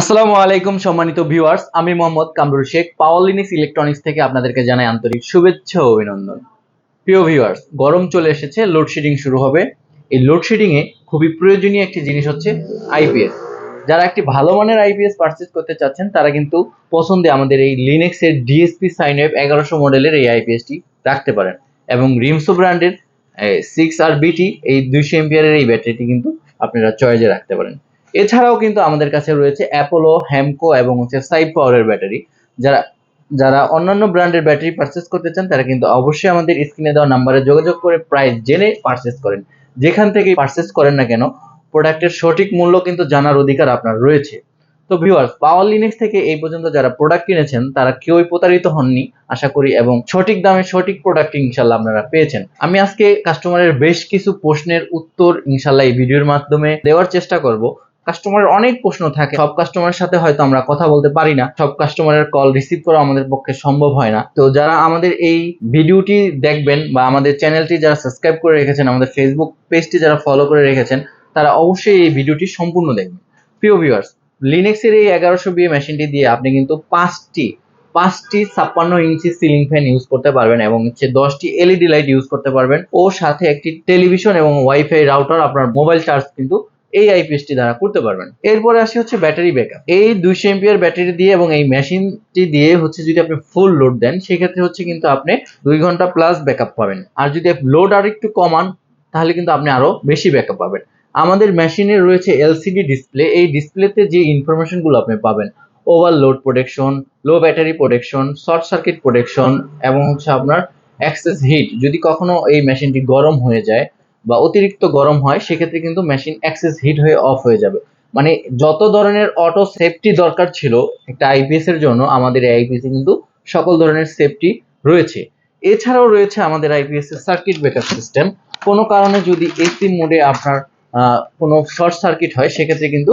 আসসালামু আলাইকুম, সম্মানিত ভিউয়ার্স। আমি মোহাম্মদ কামরুল শেখ পাওয়ালিনিক্স ইলেকট্রনিক্স থেকে আপনাদেরকে জানাই আন্তরিক শুভেচ্ছা ও অভিনন্দন। প্রিয় ভিউয়ার্স, গরম চলে এসেছে, লোডশেডিং শুরু হবে। এই লোডশেডিং এ খুবই প্রয়োজনীয় একটি জিনিস হচ্ছে আইপিএস যারা একটি ভালো মানের আইপিএস পারচেজ করতে চাচ্ছেন, তারা কিন্তু পছন্দে আমাদের এই লিনেক্স এর ডিএসপি সাইন ওয়েভ এগারোশো মডেলের এই আইপিএসটি রাখতে পারেন। এবং রিমসো ব্র্যান্ডের সিক্স আর বিটি এই দুইশো এমপিয়ারের এই ব্যাটারিটি কিন্তু আপনারা চয়েজে রাখতে পারেন। এছাড়াও কিন্তু আমাদের কাছে রয়েছে অ্যাপোলো হ্যামকো এবং হচ্ছে সাইড পাওয়ারের ব্যাটারি যারা যারা অন্যান্য ব্র্যান্ডের ব্যাটারি পারচেস করতে চান, তারা কিন্তু অবশ্যই আমাদের স্ক্রিনে দেওয়া নাম্বারে যোগাযোগ করে প্রাইস জেনে পারচেস করেন। যেখান থেকে পারচেস করেন না কেন প্রোডাক্টের সঠিক মূল্য কিন্তু জানার অধিকার আপনার রয়েছে। তো ভিউয়ার্স পাওয়ার লিনেক্স থেকে এই পর্যন্ত যারা প্রোডাক্ট কিনেছেন, তারা কেউই প্রতারিত হননি, আশা করি, এবং সঠিক দামে সঠিক প্রোডাক্ট ইনশাল্লাহ আপনারা পেয়েছেন। আমি আজকে কাস্টমারের বেশ কিছু প্রশ্নের উত্তর ইনশাল্লাহ এই ভিডিওর মাধ্যমে দেওয়ার চেষ্টা করব। কাস্টমারের অনেক প্রশ্ন থাকে। সব কাস্টমারের সাথে হয়তো আমরা কথা বলতে পারি না। সব কাস্টমারের কল রিসিভ করা আমাদের পক্ষে সম্ভব হয় না। তো যারা আমাদের এই ভিডিওটি দেখবেন বা আমাদের চ্যানেলটি যারা সাবস্ক্রাইব করে রেখেছেন, আমাদের ফেসবুক পেজটি যারা ফলো করে রেখেছেন, তারা অবশ্যই এই ভিডিওটি সম্পূর্ণ দেখবেন। প্রিয় ভিউয়ার্স লিনেক্সের এই এগারোশো বিএ মেশিনটি দিয়ে আপনি কিন্তু পাঁচটি পাঁচটি ছাপ্পান্ন ইঞ্চি সিলিং ফ্যান ইউজ করতে পারবেন এবং হচ্ছে দশটি এলইডি লাইট ইউজ করতে পারবেন। ও সাথে একটি টেলিভিশন এবং ওয়াইফাই রাউটার আপনার মোবাইল চার্জ কিন্তু এই আইপিএসটি দ্বারা করতে পারবেন। এরপরে আসি হচ্ছে ব্যাটারি ব্যাকআপ। এই দুইশো এমপিআর ব্যাটারি দিয়ে এবং এই মেশিনটি দিয়ে হচ্ছে যদি আপনি ফুল লোড দেন, সেক্ষেত্রে হচ্ছে কিন্তু আপনি দুই ঘণ্টা প্লাস ব্যাকআপ পাবেন। আর যদি লোড আর একটু কমান, তাহলে কিন্তু আপনি আরও বেশি ব্যাকআপ পাবেন। আমাদের মেশিনে রয়েছে এলসিডি ডিসপ্লে। এই ডিসপ্লেতে যে ইনফরমেশনগুলো আপনি পাবেন overload protection, low battery protection, short circuit protection এবং হচ্ছে আপনার অ্যাক্সেস হিট। যদি কখনো এই মেশিনটি গরম হয়ে যায় বা অতিরিক্ত গরম হয়, সেক্ষেত্রে কিন্তু মেশিন অ্যাক্সেস হিট হয়ে অফ হয়ে যাবে। মানে যত ধরনের অটো সেফটি দরকার ছিল একটা আইপিএস এর জন্য, আমাদের আইপিএস কিন্তু সকল ধরনের সেফটি রয়েছে। এছাড়াও রয়েছে আমাদের আইপিএস এর সার্কিট ব্রেকার সিস্টেম কোনো কারণে যদি এসি মোডে আপনার কোনো শর্ট সার্কিট হয়, সেক্ষেত্রে কিন্তু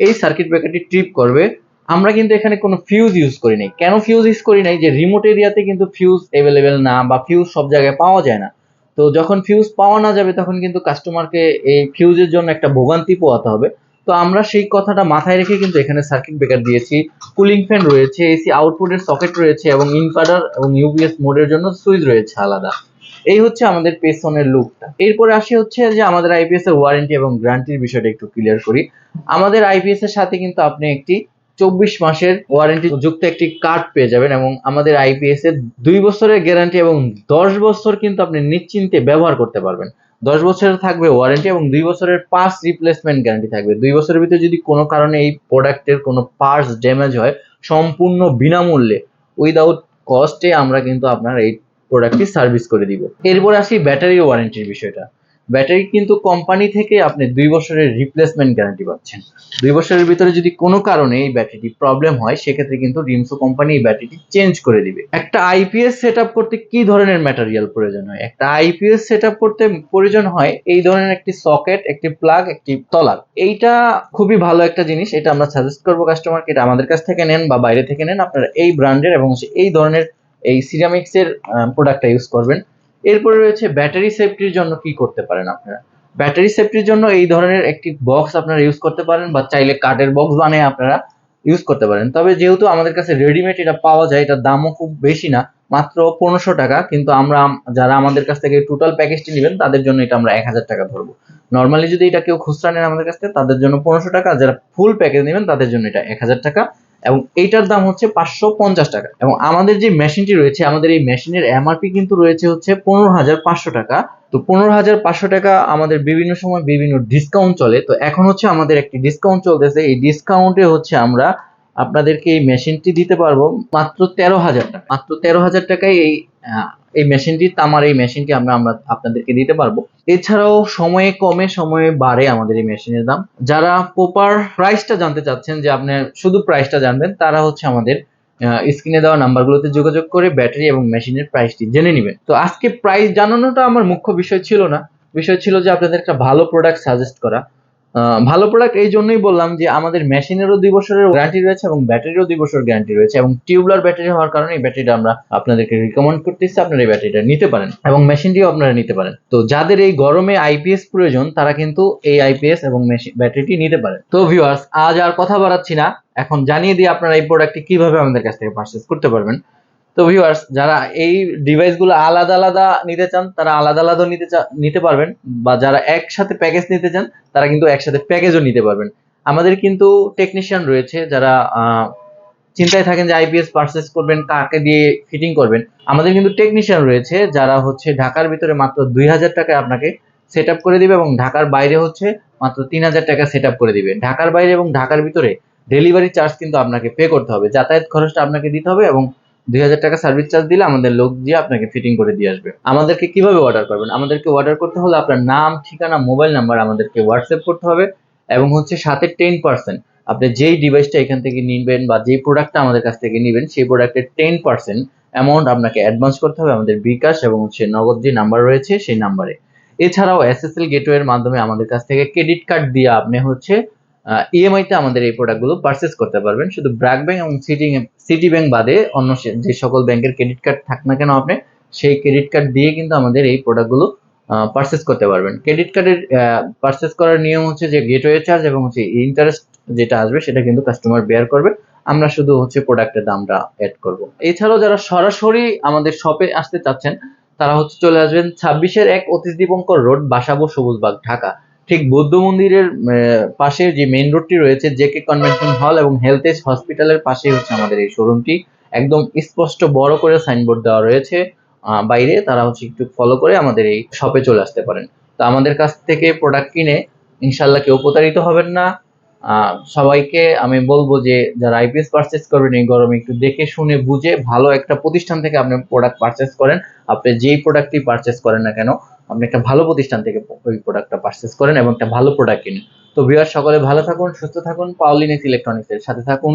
এই সার্কিট ব্রেকারটি ট্রিপ করবে। আমরা কিন্তু এখানে কোনো ফিউজ ইউজ করি নাই। কেন ফিউজ ইউজ করি নাই? যে রিমোট এরিয়াতে কিন্তু ফিউজ অ্যাভেলেবেল না বা ফিউজ সব জায়গায় পাওয়া যায় না। তো যখন ফিউজ পাওয়া না যাবে, তখন কিন্তু কাস্টমারকে এই ফিউজের জন্য একটা ভোগান্তি পোয়াতে হবে। তো আমরা সেই কথাটা মাথায় রেখে কিন্তু এখানে সার্কিট ব্রেকার দিয়েছি। কুলিং ফ্যান রয়েছে এসি আউটপুটের সকেট রয়েছে এবং ইনভার্টার এবং ইউপিএস মোডের জন্য সুইচ রয়েছে আলাদা। এই হচ্ছে আমাদের পেছনের লুকটা এরপরে আসি হচ্ছে যে আমাদের আইপিএস এর ওয়ারেন্টি এবং গ্যারান্টির বিষয়টা একটু ক্লিয়ার করি। আমাদের আইপিএস এর সাথে কিন্তু আপনি একটি চব্বিশ মাসের ওয়ারেন্টি যুক্ত একটি কার্ড পেয়ে যাবেন এবং আমাদের আইপিএস এর দুই বছরের গ্যারান্টি এবং দশ বছর কিন্তু আপনি নিশ্চিন্তে ব্যবহার করতে পারবেন। দশ বছরের থাকবে ওয়ারেন্টি এবং দুই বছরের পার্টস রিপ্লেসমেন্ট গ্যারান্টি থাকবে। দুই বছরের ভিতরে যদি কোনো কারণে এই প্রোডাক্টের কোনো পার্টস ড্যামেজ হয়, সম্পূর্ণ বিনামূল্যে উইদাউট কস্টে আমরা কিন্তু আপনার এই প্রোডাক্টটি সার্ভিস করে দিব। এরপর আসি ব্যাটারি ওয়ারেন্টির বিষয়টা। ব্যাটারি কিন্তু কোম্পানি থেকে আপনি দুই বছরের রিপ্লেসমেন্ট গ্যারান্টি পাচ্ছেন। দুই বছরের ভিতরে যদি কোনো কারণে এই ব্যাটারিটি প্রবলেম হয়, সেক্ষেত্রে কিন্তু রিমসো কোম্পানি এই ব্যাটারিটি চেঞ্জ করে দিবে। একটা আইপিএস সেট করতে কি ধরনের ম্যাটেরিয়াল প্রয়োজন হয়? একটা আইপিএস সেট করতে প্রয়োজন হয় এই ধরনের একটি সকেট একটি প্লাগ একটি তলার। এইটা খুবই ভালো একটা জিনিস, এটা আমরা সাজেস্ট করব কাস্টমারকে এটা আমাদের কাছ থেকে নেন বা বাইরে থেকে নেন। আপনারা এই ব্র্যান্ডের এবং এই ধরনের এই সিরামিক্স এর প্রোডাক্টটা ইউজ করবেন। এরপরে রয়েছে ব্যাটারি সেফটির জন্য কি করতে পারেন আপনারা? ব্যাটারি সেফটির জন্য এই ধরনের একটি বক্স আপনারা ইউজ করতে পারেন বা চাইলে কাঠের বক্স বানিয়ে আপনারা ইউজ করতে পারেন। তবে যেহেতু আমাদের কাছে রেডিমেড এটা পাওয়া যায়, এটার দামও খুব বেশি না, মাত্র পনেরোশো টাকা, কিন্তু আমরা যারা আমাদের কাছ থেকে টোটাল প্যাকেজটি নেবেন, তাদের জন্য এটা আমরা এক হাজার টাকা ধরবো। নর্মালি যদি এটা কেউ খুচরা নেন আমাদের কাছ থেকে, তাদের জন্য পনেরোশো টাকা যারা ফুল প্যাকেজ নেবেন, তাদের জন্য এটা এক হাজার টাকা। এবং এইটার দাম হচ্ছে পাঁচশো পঞ্চাশ টাকা। এবং আমাদের যে মেশিনটি রয়েছে, আমাদের এই মেশিনের এমআরপি কিন্তু রয়েছে হচ্ছে পনেরো হাজার পাঁচশো টাকা। তো পনেরো হাজার পাঁচশো টাকা আমাদের বিভিন্ন সময় বিভিন্ন ডিসকাউন্ট চলে। তো এখন হচ্ছে আমাদের একটি ডিসকাউন্ট চলতেছে। এই ডিসকাউন্টে হচ্ছে আমরা আপনাদেরকে এই মেশিনটি দিতে পারব মাত্র তেরো হাজার টাকা। মাত্র তেরো হাজার টাকায় এই এই মেশিনটি তামার এই মেশিনটি আমরা আমরা আপনাদেরকে দিতে পারব। এছাড়াও সময়ে কমে, সময়ে বাড়ে আমাদের এই মেশিনের দাম। যারা প্রপার প্রাইসটা জানতে চাচ্ছেন, যে আপনি শুধু প্রাইসটা জানবেন, তারা হচ্ছে আমাদের স্ক্রিনে দেওয়া নাম্বারগুলোতে যোগাযোগ করে ব্যাটারি এবং মেশিনের প্রাইসটি জেনে নেবেন। তো আজকে প্রাইস জানানোটা আমার মুখ্য বিষয় ছিল না। বিষয় ছিল যে আপনাদের একটা ভালো প্রোডাক্ট সাজেস্ট করা। ভালো প্রোডাক্ট এই জন্যই বললাম যে আমাদের মেশিনেরও দুই বছরের গ্যারান্টি রয়েছে এবং ব্যাটারিরও দুই বছর গ্যারান্টি রয়েছে এবং টিউবলার ব্যাটারি হওয়ার কারণে এই ব্যাটারিটা আমরা আপনাদেরকে রিকমেন্ড করতেছি, আপনারা এই ব্যাটারিটা নিতে পারেন এবং মেশিনটিও আপনারা নিতে পারেন। তো যাদের এই গরমে আইপিএস প্রয়োজন, তারা কিন্তু এই আইপিএস এবং ব্যাটারিটি নিতে পারেন। তো ভিউয়ার্স আজ আর কথা বাড়াচ্ছি না। এখন জানিয়ে দিয়ে আপনারা এই প্রোডাক্টটি কীভাবে আমাদের কাছ থেকে পারচেস করতে পারবেন। তো ভিউয়ার্স যারা এই ডিভাইসগুলো আলাদা আলাদা নিতে চান, তারা আলাদা আলাদা নিতে নিতে পারবেন। বা যারা একসাথে প্যাকেজ নিতে চান, তারা কিন্তু একসাথে প্যাকেজও নিতে পারবেন। আমাদের কিন্তু টেকনিশিয়ান রয়েছে যারা চিন্তায় থাকেন যে আইপিএস পারচেস করবেন, কাকে দিয়ে ফিটিং করবেন। আমাদের কিন্তু টেকনিশিয়ান রয়েছে যারা হচ্ছে ঢাকার ভিতরে মাত্র দুই হাজার টাকায় আপনাকে সেট করে দিবে এবং ঢাকার বাইরে হচ্ছে মাত্র তিন হাজার টাকা সেট করে দিবে। ঢাকার বাইরে এবং ঢাকার ভিতরে ডেলিভারি চার্জ কিন্তু আপনাকে পে করতে হবে। যাতায়াত খরচটা আপনাকে দিতে হবে এবং দুই হাজার টাকা সার্ভিস চার্জ দিলে আমাদের লোক দিয়ে আপনাকে ফিটিং করে দিয়ে আসবে। আমাদেরকে কীভাবে অর্ডার করবেন? আমাদেরকে অর্ডার করতে হলে আপনার নাম, ঠিকানা মোবাইল নাম্বার আমাদেরকে হোয়াটসঅ্যাপ করতে হবে এবং হচ্ছে সাথে টেন পার্সেন্ট আপনি যেই ডিভাইসটা এখান থেকে নিবেন বা যেই প্রোডাক্টটা আমাদের কাছ থেকে নেবেন, সেই প্রোডাক্টের টেন পার্সেন্ট অ্যামাউন্ট আপনাকে অ্যাডভান্স করতে হবে আমাদের বিকাশ এবং হচ্ছে নগদ যে নাম্বার রয়েছে সেই নাম্বারে এছাড়াও এসএসএল গেটওয়ের মাধ্যমে আমাদের কাছ থেকে ক্রেডিট কার্ড দিয়ে আপনি হচ্ছে ইএমআই তে আমাদের এই প্রোডাক্টগুলো পারচেস করতে পারবেন। শুধু ব্র্যাক ব্যাংক এবং সিটি সিটি ব্যাংক বাদে অন্য যে সকল ব্যাংকের ক্রেডিট কার্ড থাক না কেন আপনি, সেই ক্রেডিট কার্ড দিয়ে কিন্তু আমাদের এই প্রোডাক্টগুলো পারচেস করতে পারবেন। ক্রেডিট কার্ডের পারচেস করার নিয়ম হচ্ছে যে গেটওয়ে চার্জ এবং হচ্ছে ইন্টারেস্ট যেটা আসবে সেটা কিন্তু কাস্টমার বেয়ার করবে। আমরা শুধু হচ্ছে প্রোডাক্টের দামটা অ্যাড করব। এছাড়াও যারা সরাসরি আমাদের শপে আসতে চাচ্ছেন, তারা হচ্ছে চলে আসবেন ছাব্বিশের এক অতীশ দীপঙ্কর রোড বাসাবো সবুজবাগ ঢাকা। ঠিক বৌদ্ধ মন্দিরের পাশে যে মেইন রোডটি রয়েছে জেকে কনভেনশন হল এবং হেলথেজ হসপিটালের পাশে হচ্ছে আমাদের এই শোরুমটি একদম স্পষ্ট বড় করে সাইনবোর্ড দেওয়া রয়েছে বাইরে। তারা হচ্ছে একটু ফলো করে আমাদের এই শপে চলে আসতে পারেন। তো আমাদের কাছ থেকে প্রোডাক্ট কিনে ইনশাল্লাহ কেউ প্রতারিত হবেন না। সবাইকে আমি বলব যে যারা আইপিএস পারচেস করবেন, এই গরমে একটু দেখে শুনে বুঝে ভালো একটা প্রতিষ্ঠান থেকে আপনি প্রোডাক্ট পারচেস করেন। আপনি যেই প্রোডাক্টই পারচেস করেন না কেন, আপনি একটা ভালো প্রতিষ্ঠান থেকে ওই প্রোডাক্টটা পারচেস করেন এবং একটা ভালো প্রোডাক্ট কিনেন। তো ভিউয়ার সকলে ভালো থাকুন, সুস্থ থাকুন। পাওলিনেক্স ইলেকট্রনিক্সের সাথে থাকুন।